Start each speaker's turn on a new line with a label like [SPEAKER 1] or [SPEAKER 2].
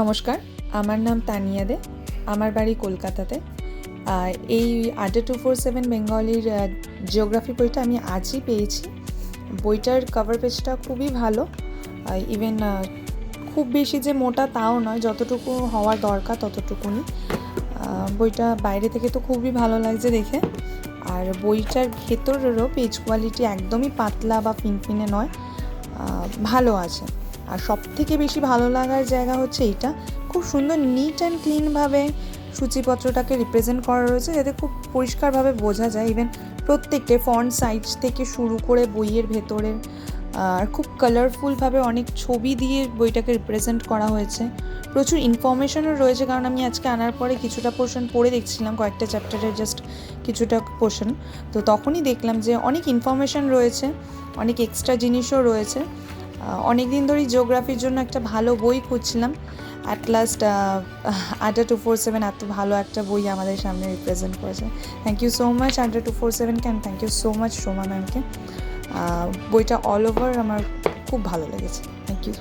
[SPEAKER 1] নমস্কার, আমার নাম তানিয়া দে, আমার বাড়ি কলকাতাতে। এই আড্ডা টু ফোর সেভেন বেঙ্গলির জিওগ্রাফি বইটা আমি আজই পেয়েছি। বইটার কভার পেজটা খুবই ভালো। ইভেন খুব বেশি যে মোটা তাও নয়, যতটুকু হওয়ার দরকার ততটুকুনি। বইটা বাইরে থেকে তো খুবই ভালো লাগছে দেখে। আর বইটার ভেতরেরও পেজ কোয়ালিটি একদমই পাতলা বা ফিনফিনে নয় ভালো আছে। আর সব থেকে বেশি ভালো লাগার জায়গা হচ্ছে এইটা। খুব সুন্দর নিট অ্যান্ড ক্লিনভাবে সূচিপত্রটাকে রিপ্রেজেন্ট করা রয়েছে যাতে খুব পরিষ্কারভাবে বোঝা যায়। ইভেন প্রত্যেকটা ফন্ট সাইজ থেকে শুরু করে বইয়ের ভেতরের আর খুব কালারফুলভাবে অনেক ছবি দিয়ে বইটাকে রিপ্রেজেন্ট করা হয়েছে। প্রচুর ইনফরমেশনও রয়েছে কারণ আমি আজকে আনার পরে কিছুটা পোর্শন পড়ে দেখছিলাম, কয়েকটা চ্যাপ্টারের জাস্ট কিছুটা পোর্শন তো তখনই দেখলাম যে অনেক ইনফরমেশন রয়েছে, অনেক এক্সট্রা জিনিসও রয়েছে। অনেক দিন ধরেই জিওগ্রাফির জন্য একটা ভালো বই খুঁজছিলাম। At last Adda two four seven এত ভালো একটা বই আমাদের সামনে রিপ্রেজেন্ট করেছে। Thank you so much Adda two four seven can thank you so much Soma ম্যামকে বইটা অল ওভার আমার খুব ভালো লেগেছে। Thank you